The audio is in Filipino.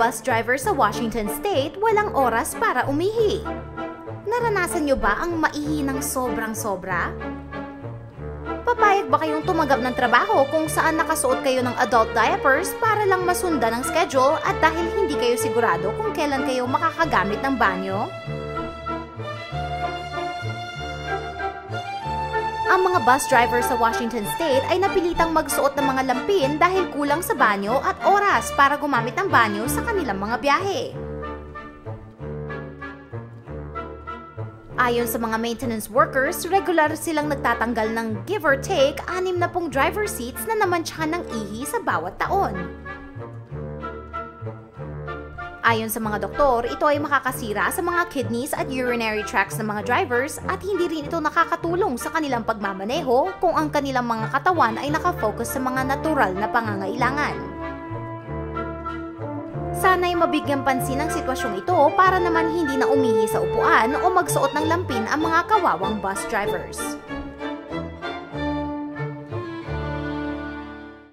bus driver sa Washington State walang oras para umihi. Naranasan nyo ba ang maihi ng sobrang sobra? Papayag ba kayong tumanggap ng trabaho kung saan nakasuot kayo ng adult diapers para lang masundan ang schedule at dahil hindi kayo sigurado kung kailan kayo makakagamit ng banyo? Ang mga bus driver sa Washington State ay napilitang magsuot ng mga lampin dahil kulang sa banyo at oras para gumamit ng banyo sa kanilang mga biyahe. Ayon sa mga maintenance workers, regular silang nagtatanggal ng give or take anim na pong driver seats na naman ng ihi sa bawat taon. Ayon sa mga doktor, ito ay makakasira sa mga kidneys at urinary tracts ng mga drivers at hindi rin ito nakakatulong sa kanilang pagmamaneho kung ang kanilang mga katawan ay nakafocus sa mga natural na pangangailangan. Sana'y mabigyan pansin ang sitwasyong ito para naman hindi na umihi sa upuan o magsuot ng lampin ang mga kawawang bus drivers.